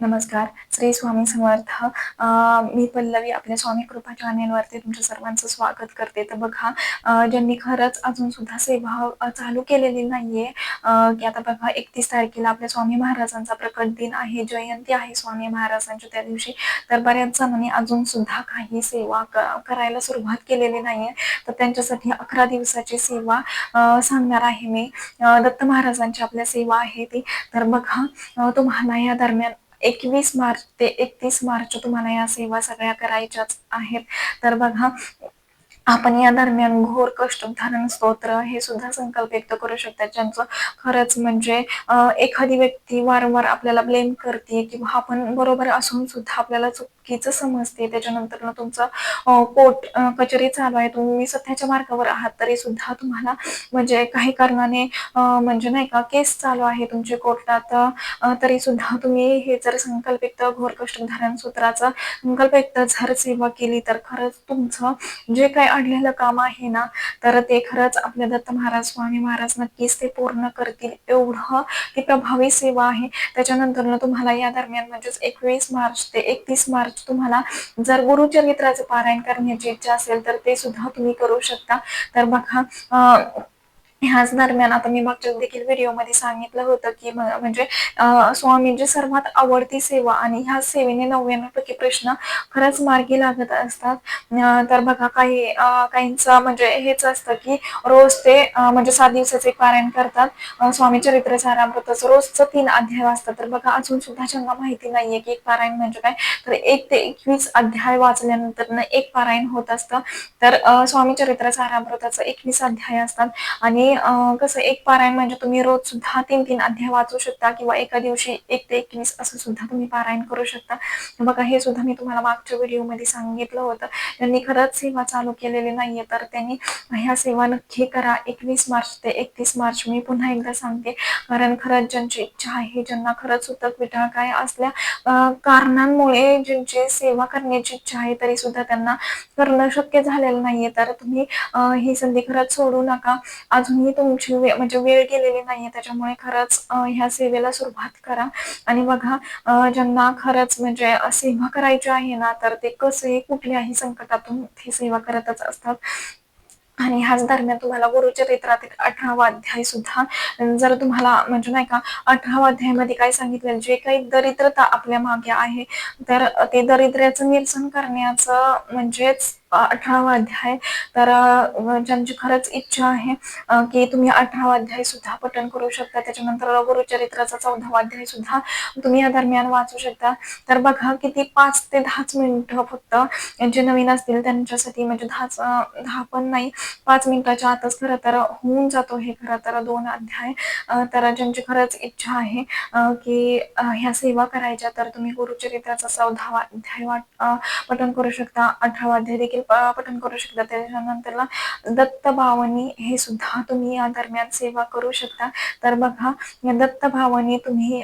नमस्कार. श्री स्वामी समर्थ. मी पल्लवी आपल्या स्वामी कृपा चॅनेलवरती तुमच्या सर्वांचं स्वागत करते. तर बघा ज्यांनी खरंच अजून सुद्धा सेवा चालू केलेली नाहीये की आता बघा एकतीस तारखेला आपल्या स्वामी महाराजांचा प्रकट दिन आहे जयंती आहे स्वामी महाराजांच्या त्या दिवशी. तर बऱ्याच जणांनी अजून सुद्धा काही सेवा क- करायला सुरुवात केलेली नाहीये. तर त्यांच्यासाठी अकरा दिवसाची सेवा सांगणार आहे मी. दत्त महाराजांची आपल्या सेवा आहे ती. तर बघा तुम्हाला या दरम्यान एकवीस मार्च ते एकतीस मार्च तुम्हाला या सेवा सगळ्या करायच्याच आहेत. तर बघा आपण या दरम्यान घोर कष्ट स्तोत्र हे सुद्धा संकल्प व्यक्त करू शकतात ज्यांचं खरंच म्हणजे एखादी व्यक्ती वारंवार आपल्याला ब्लेम करते किंवा आपण बरोबर असून सुद्धा आपल्याला चुकीचं समजते त्याच्यानंतर ना तुमचं कोर्ट कचेरी चालू आहे. तुम्ही सध्याच्या मार्गावर आहात तरी सुद्धा तुम्हाला म्हणजे काही कारणाने म्हणजे नाही का केस चालू आहे तुमची कोर्टात. तरी सुद्धा तुम्ही हे जर संकल्पित घोर कष्ट धारण सूत्राचा संकल्पित जर सेवा केली तर खरंच तुमचं जे काही काढलेलं काम आहे ना तर ते खरंच आपल्या दत्त महाराज स्वामी महाराज नक्कीच ते पूर्ण करतील. एवढं ती प्रभावी सेवा आहे. त्याच्यानंतर ना तुम्हाला या दरम्यान म्हणजेच एकवीस मार्च ते एकतीस मार्च तुम्हाला जर गुरुचरित्राचं पारायण करण्याची इच्छा असेल तर ते सुद्धा तुम्ही करू शकता. तर बघा अं, ह्याच दरम्यान आता मी मागच्या देखील व्हिडिओमध्ये सांगितलं होतं की म्हणजे स्वामींची सर्वात आवडती सेवा आणि ह्या सेवेने नव्याण्णव टक्के प्रश्न खरंच मार्गी लागत असतात. तर बघा काही काहींचं म्हणजे हेच असतं की रोज ते म्हणजे सात दिवसाचे पारायण करतात. स्वामी चरित्र सारामृताचं रोजचं तीन अध्याय वाचतात. तर बघा अजून सुद्धा ज्यांना माहिती नाहीये की एक पारायण म्हणजे काय तर एक ते एकवीस अध्याय वाचल्यानंतर ना एक पारायण होत असतं. तर स्वामी चरित्र सारामृताचं एकवीस अध्याय असतात. आणि कसं एक पारायण म्हणजे तुम्ही रोज सुद्धा तीन तीन अध्याय वाचू शकता किंवा एका दिवशी एक ते एकवीस असं सुद्धा तुम्ही पारायण करू शकता. बघा हे सुद्धा मी तुम्हाला मागच्या व्हिडिओमध्ये सांगितलं होतं. ज्यांनी खरंच सेवा चालू केलेली नाहीये तर त्यांनी ह्या सेवा नक्की करा. एकवीस मार्च ते एकतीस मार्च मी पुन्हा एकदा सांगते. कारण खरंच ज्यांची इच्छा आहे ज्यांना खरंच सुतक विटाळ काय असल्या कारणांमुळे ज्यांची सेवा करण्याची इच्छा आहे तरी सुद्धा त्यांना करणं शक्य झालेलं नाहीये. तर तुम्ही ही संधी खरंच सोडू नका. अजून तुम्ही तुमची म्हणजे वेळ गेलेली नाहीये. त्याच्यामुळे खरंच ह्या सेवेला सुरुवात करा. आणि बघा ज्यांना खरंच म्हणजे सेवा करायची आहे ना तर ते कसे कुठल्याही संकटातून ते सेवा करतच असतात. आणि ह्याच दरम्यान तुम्हाला गुरुचरित्रातील अठरावा अध्याय सुद्धा जर तुम्हाला म्हणजे नाही का अठरावा अध्यायामध्ये काय सांगितलं जे काही दरिद्रता आपल्या मागे आहे तर ते दरिद्र्याचं निरसन करण्याचं म्हणजेच अठरावा अध्याय. तर ज्यांची खरंच इच्छा आहे की तुम्ही अठरावा अध्याय सुद्धा पठण करू शकता. त्याच्यानंतर गुरुचरित्राचा चौदावा अध्याय सुद्धा तुम्ही या दरम्यान वाचू शकता. तर बघा किती पाच ते दहाच मिनिटं फक्त जे नवीन असतील त्यांच्यासाठी म्हणजे दहाच दहा पण नाही पाच मिनिटाच्या आतच खरं तर होऊन जातो हे खरं तर दोन अध्याय. तर ज्यांची खरंच इच्छा आहे की ह्या सेवा करायच्या तर तुम्ही गुरुचरित्राचा चौदावा अध्याय वाट पठण करू शकता. अठरावा अध्याय देखील प- करू शकता. त्याच्यानंतरला दत्त भावनी हे सुद्धा तुम्ही या दरम्यान सेवा करू शकता. तर बघा या दत्त भावनी तुम्ही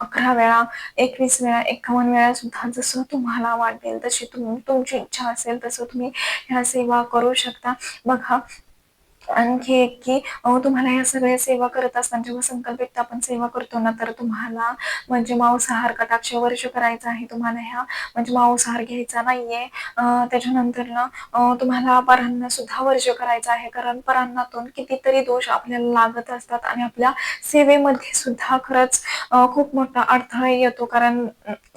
अकरा वेळा एकवीस वेळा एक्कावन्न वेळा सुद्धा जसं तुम्हाला वाटेल तशी तुम तुमची इच्छा असेल तसं तुम्ही ह्या सेवा करू शकता. बघा आणखी एक की तुम्हाला या सगळ्या सेवा करत असताना जेव्हा संकल्पित आपण सेवा करतो ना तर तुम्हाला म्हणजे मांसाहार कटाक्ष वर्ष करायचा आहे. तुम्हाला ह्या म्हणजे मांसाहार घ्यायचा नाहीये. त्याच्यानंतर ना तुम्हाला परांना सुद्धा वर्ज करायचा आहे. कारण परांनातून कितीतरी दोष आपल्याला लागत असतात आणि आपल्या सेवेमध्ये सुद्धा खरंच खूप मोठा अडथळा येतो. कारण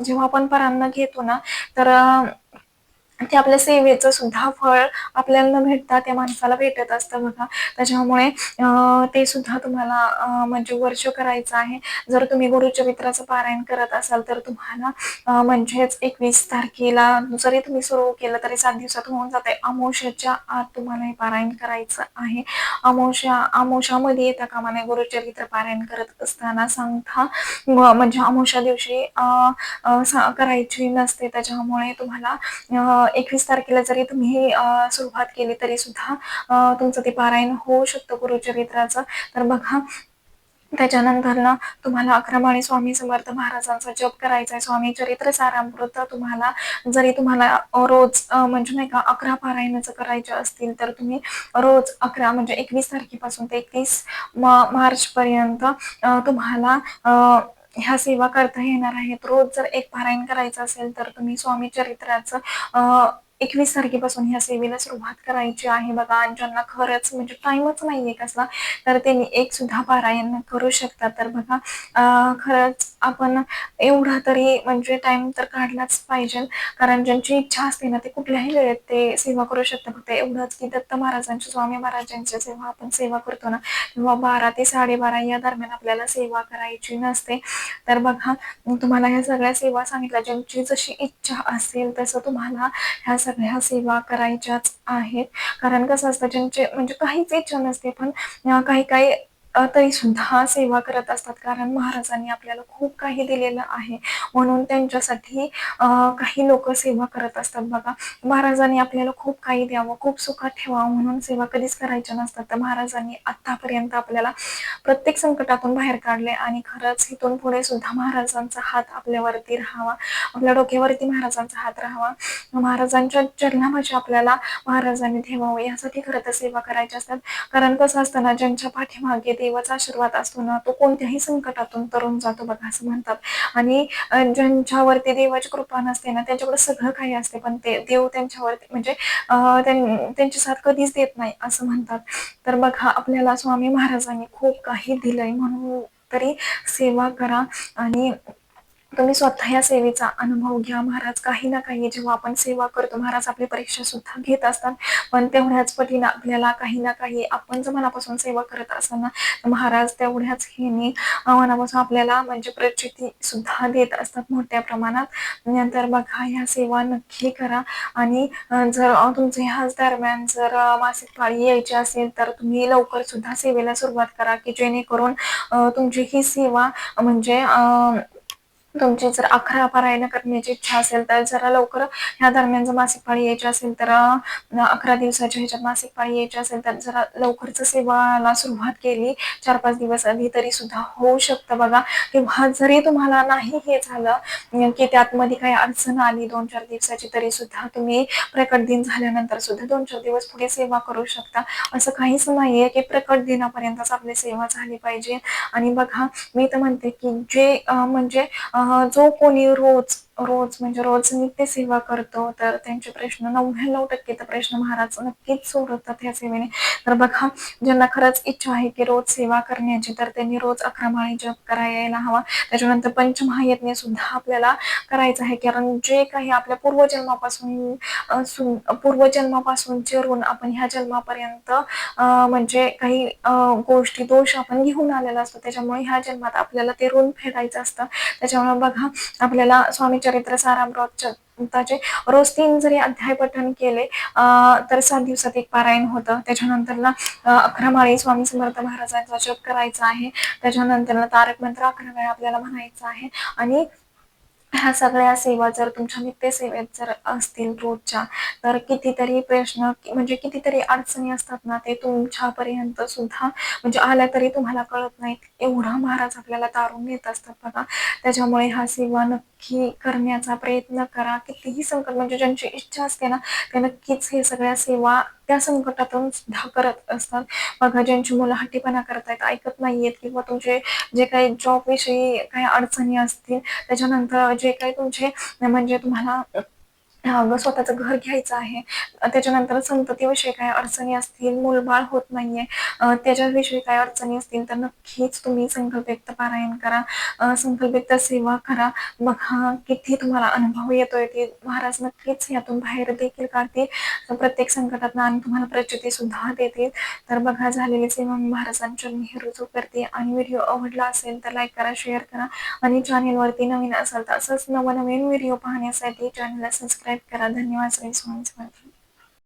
जेव्हा आपण परांना घेतो ना तर ते आपल्या सेवेचं सुद्धा फळ आपल्याला न भेटता त्या माणसाला भेटत असतं बघा. त्याच्यामुळे ते सुद्धा तुम्हाला म्हणजे वर्ष करायचं आहे. जर तुम्ही गुरुचरित्राचं पारायण करत असाल तर तुम्हाला म्हणजेच एकवीस तारखेला जरी तुम्ही सुरू केलं तरी सात दिवसात होऊन जाते अमोशाच्या आत तुम्हाला हे पारायण करायचं आहे. अमोशा अमोशामध्ये येता कामा नये गुरुचरित्र पारायण करत असताना सांगता म्हणजे अमोशा दिवशी करायची नसते. त्याच्यामुळे तुम्हाला एकवीस तारखेला जरी तुम्ही सुरुवात केली तरी सुद्धा तुमचं ते पारायण होऊ शकतं गुरुचरित्राचं. तर बघा त्याच्यानंतर ना तुम्हाला अक्रमाणी स्वामी समर्थ महाराजांचा जप करायचा आहे. स्वामी चरित्र सारामृत तुम्हाला जरी तुम्हाला रोज म्हणजे नाही का अकरा पारायणाचं करायचे असतील तर तुम्ही रोज अकरा म्हणजे एकवीस तारखेपासून ते एकतीस मार्च पर्यंत तुम्हाला ह्या सेवा करता येणार आहेत. रोज जर एक पारायण करायचं असेल तर तुम्ही स्वामी चरित्राचं एकवीस तारखेपासून ह्या सेवेला सुरुवात करायची आहे बघा आणि ज्यांना खरंच म्हणजे टाइमच नाहीये कसला तर त्यांनी एक सुद्धा पारायण करू शकतात. तर बघा खरंच आपण एवढा तरी म्हणजे टाइम तर काढलाच पाहिजे. कारण ज्यांची इच्छा असते ना ते कुठल्याही वेळेत ते सेवा करू शकतात फक्त एवढंच की दत्त महाराजांची, स्वामी महाराजांची जेव्हा आपण सेवा करतो ना तेव्हा बारा ते साडेबारा या दरम्यान आपल्याला सेवा करायची नसते. तर बघा तुम्हाला ह्या सगळ्या सेवा सांगितल्या ज्यांची जशी इच्छा असेल तसं तुम्हाला ह्या सगळ्या सेवा करायच्याच आहेत. कारण कसं असतं ज्यांचे म्हणजे काहीच इच्छा नसते पण काही काही तरी सुद्धा सेवा करत असतात. कारण महाराजांनी आपल्याला खूप काही दिलेलं आहे. म्हणून त्यांच्यासाठी काही लोक सेवा करत असतात बघा. महाराजांनी आपल्याला खूप काही द्यावं, खूप सुखात ठेवावं म्हणून सेवा कधीच करायच्या नसतात. तर महाराजांनी आतापर्यंत आपल्याला प्रत्येक संकटातून बाहेर काढले आणि खरंच इथून पुढे सुद्धा महाराजांचा हात आपल्यावरती राहावा. आपल्या डोक्यावरती महाराजांचा हात राहावा. महाराजांच्या चरणामध्ये आपल्याला महाराजांनी ठेवावं यासाठी खरं तर सेवा करायच्या असतात. कारण कसं असताना ज्यांच्या पाठीमागे देवाचा आशीर्वाद असतो ना तो कोणत्याही संकटातून तरुण जातो बघा असं म्हणतात. आणि ज्यांच्यावरती देवाची कृपा नसते ना त्यांच्याकडे सगळं काही असते पण ते देव त्यांच्यावरती म्हणजे त्यांची साथ कधीच देत नाही असं म्हणतात. तर बघा आपल्याला स्वामी महाराजांनी खूप काही दिलंय म्हणून तरी सेवा करा आणि तुम्ही स्वतः या सेवेचा अनुभव घ्या. महाराज काही ना काही जेव्हा आपण सेवा करतो महाराज आपली परीक्षा सुद्धा घेत असतात. पण तेवढ्याच पटीने आपल्याला काही ना काही आपण जर मनापासून सेवा करत असताना महाराज तेवढ्याच हेने मनापासून आपल्याला म्हणजे प्रचिती सुद्धा देत असतात मोठ्या प्रमाणात. नंतर बघा ह्या सेवा नक्की करा. आणि जर तुमचे ह्याच दरम्यान जर मासिक पाळी यायची असेल तर तुम्ही लवकर सुद्धा सेवेला सुरुवात करा की जेणेकरून तुमची ही सेवा म्हणजे तुमची जर अकरा पारायण करण्याची इच्छा असेल तर जरा लवकर ह्या दरम्यान जर मासिक पाळी यायची असेल तर अकरा दिवसाच्या ह्याच्यात मासिक पाळी यायची असेल तर जरा लवकरच सेवाला सुरुवात केली चार पाच दिवस आधी तरी सुद्धा होऊ शकतं बघा. किंवा जरी तुम्हाला नाही हे झालं की त्यात मध्ये काही अडचण आली दोन चार दिवसाची तरी सुद्धा तुम्ही प्रकट दिन झाल्यानंतर सुद्धा दोन चार दिवस पुढे सेवा करू शकता. असं काहीच नाहीये की प्रकट दिनापर्यंतच आपली सेवा झाली पाहिजे. आणि बघा मी तर म्हणते की जे म्हणजे जो कोणी रोज रोज म्हणजे रोज नित्य सेवा करतो तर त्यांचे प्रश्न नव्याण्णव टक्के तर प्रश्न महाराज नक्कीच सोडवतात या सेवेने. तर बघा ज्यांना खरंच इच्छा आहे की रोज सेवा करण्याची तर त्यांनी रोज अकरा माळी जप करायला हवा. त्याच्यानंतर पंचमहायज्ञ सुद्धा आपल्याला करायचं आहे. कारण जे काही आपल्या पूर्वजन्मापासून पूर्वजन्मापासून चिरून ऋण आपण ह्या जन्मापर्यंत म्हणजे काही गोष्टी दोष आपण घेऊन आलेला असतो. त्याच्यामुळे ह्या जन्मात आपल्याला ते ऋण फेडायचं असतं. त्याच्यामुळे बघा आपल्याला स्वामीच्या चरित्र सारामृत रोज तीन जरी अध्याय पठण केले तर सात दिवसात एक पारायण होतं. त्याच्यानंतरला अकरा माळी स्वामी समर्थ महाराजांचा जप करायचा आहे. त्याच्यानंतर तारक मंत्र अकरा वेळा आपल्याला म्हणायचं आहे. आणि ह्या सगळ्या सेवा जर तुमच्या नित्य सेवेत जर असतील रोजच्या तर कितीतरी प्रश्न म्हणजे कितीतरी अडचणी असतात ना ते तुमच्यापर्यंत सुद्धा म्हणजे आल्या तरी तुम्हाला कळत नाहीत. एवढा महाराज आपल्याला तारून येत असतात बघा. त्याच्यामुळे हा सेवा नक्की करण्याचा प्रयत्न करा. कितीही संकट म्हणजे ज्यांची इच्छा असते ना ते नक्कीच हे सगळ्या सेवा त्या संकटातून सुद्धा करत असतात. बघा ज्यांची मुलं हट्टीपणा करतायत ऐकत नाहीयेत किंवा तुमचे जे काही जॉब विषयी काही अडचणी असतील त्याच्यानंतर जे काही तुमचे म्हणजे तुम्हाला स्वतःचं घर घ्यायचं आहे. त्याच्यानंतर संततीविषयी काय अडचणी असतील मूलबाळ होत नाहीये त्याच्याविषयी काय अडचणी असतील तर नक्कीच तुम्ही संकल्पयुक्त पारायण करा. संकल्पयुक्त सेवा करा. बघा किती तुम्हाला अनुभव येतोय ते महाराज नक्कीच यातून बाहेर देखील काढतील. प्रत्येक संकटात आणि तुम्हाला प्रचिती सुद्धा देतील. तर बघा झालेली सेवा मी महाराजांच्या चरणी रुजू करते. आणि व्हिडिओ आवडला असेल तर लाईक करा शेअर करा. आणि चॅनेलवरती नवीन असाल तर असंच नवनवीन व्हिडिओ पाहण्यासाठी चॅनलला सबस्क्राईब करा. धन्यवाद श्री स्वामी समर्थ.